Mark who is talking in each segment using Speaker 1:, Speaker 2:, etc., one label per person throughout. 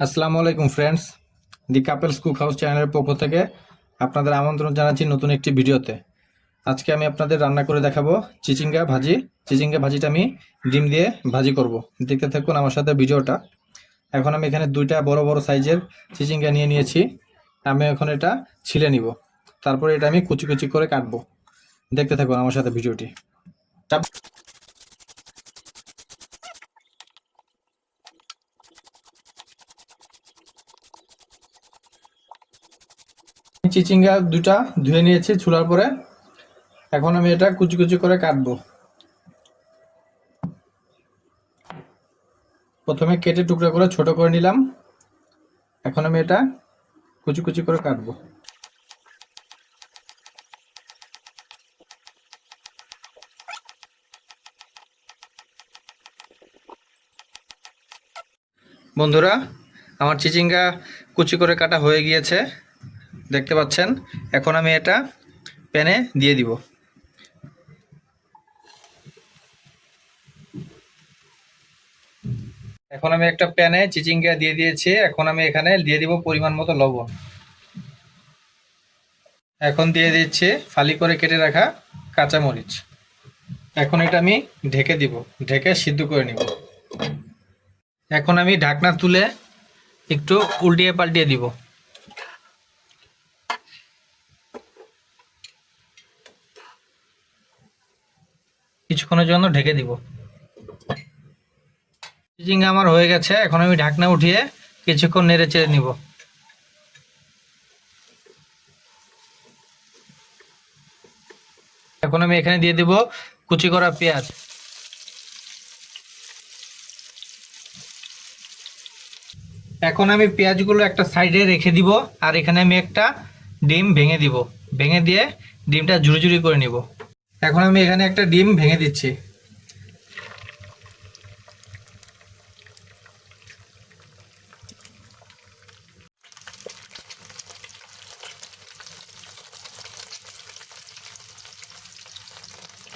Speaker 1: আসসালামু আলাইকুম friends the couples cook house চ্যানেলের পক্ষ থেকে আপনাদের আমন্ত্রণ জানাচ্ছি নতুন একটি ভিডিওতে। আজকে আমি আপনাদের রান্না করে দেখাবো চিচিঙ্গা ভাজি। চিচিঙ্গা ভাজিটা আমি ডিম দিয়ে ভাজি করব। দেখতে থাকুন আমার সাথে ভিডিওটা। এখন আমি এখানে দুইটা বড় বড় সাইজের চিচিঙ্গা নিয়ে নিয়েছি। আমি এখন এটা ছিলে নিব। তারপরে এটা আমি কুচি কুচি করে কাটবো। দেখতে থাকুন আমার সাথে ভিডিওটি। চিচিঙ্গা দুটা ধুয়ে নিয়েছি ছুলার পরে। এখন আমি এটা কুচি কুচি করে কাটবো। প্রথমে কেটে টুকরা করে ছোট করে নিলাম। এখন আমি এটা কুচি কুচি করে কাটবো। বন্ধুরা, আমার চিচিঙ্গা কুচি করে কাটা হয়ে গিয়েছে। দেখতে পাচ্ছেন? এখন আমি এটা প্যানে দিয়ে দিব। এখন আমি একটা প্যানে চিচিঙ্গা দিয়ে দিয়েছি। এখন আমি এখানে দিয়ে দিব পরিমাণ মতো লবণ। এখন দিয়ে দিচ্ছি ফালি করে কেটে রাখা কাঁচামরিচ। এখন এটা আমি ঢেকে দিব। ঢেকে সিদ্ধ করে নিব। এখন আমি ঢাকনা তুলে একটু উল্টিয়ে পাল্টিয়ে দিব। কিছুক্ষণের জন্য ঢেকে দিব। চিচিঙ্গা আমার হয়ে গেছে, এখন আমি ঢাকনা উঠিয়ে কিছুক্ষণ নেড়ে চেড়ে নিব। এখন আমি এখানে দিয়ে দিব কুচি করা পেঁয়াজ। এখন আমি পেঁয়াজগুলো একটা সাইডে রেখে দিব, আর এখানে আমি একটা ডিম ভেঙে দিব। ভেঙে দিয়ে ডিমটা ঝুড়ি ঝুড়ি করে নিব। এখন আমি এখানে একটা ডিম ভেঙে দিচ্ছি।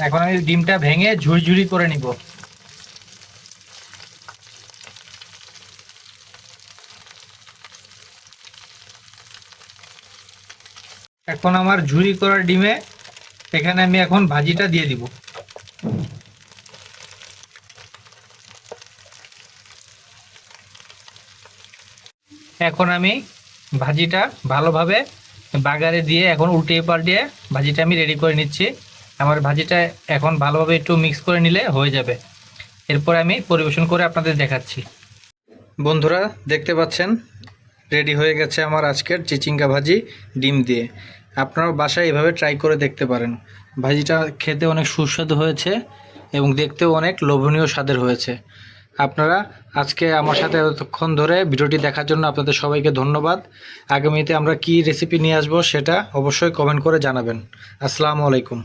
Speaker 1: এখন আমি ডিমটা ভেঙে ঝুড়ি ঝুড়ি করে নিব। এখন আমার ঝুরি করার ডিমে এখানে আমি এখন ভাজিটা দিয়ে দিব। এখন আমি ভাজিটা ভালোভাবে বাগারে দিয়ে এখন উল্টিয়ে পাল্টিয়ে ভাজিটা আমি রেডি করে নিচ্ছি। আমার ভাজিটা এখন ভালোভাবে একটু মিক্স করে নিলে হয়ে যাবে। এরপর আমি পরিবেশন করে আপনাদের দেখাচ্ছি। বন্ধুরা, দেখতে পাচ্ছেন? রেডি হয়ে গেছে আমার আজকের চিচিঙ্গা ভাজি, ডিম দিয়ে। আপনারা বাসায় এভাবে ট্রাই করে দেখতে পারেন। ভাজিটা খেতে অনেক সুস্বাদু হয়েছে এবং দেখতেও অনেক লোভনীয় স্বাদের হয়েছে। আপনারা আজকে আমার সাথে এতক্ষণ ধরে ভিডিওটি দেখার জন্য আপনাদের সবাইকে ধন্যবাদ। আগামীতে আমরা কি রেসিপি নিয়ে আসব সেটা অবশ্যই কমেন্ট করে জানাবেন। আসসালামু আলাইকুম।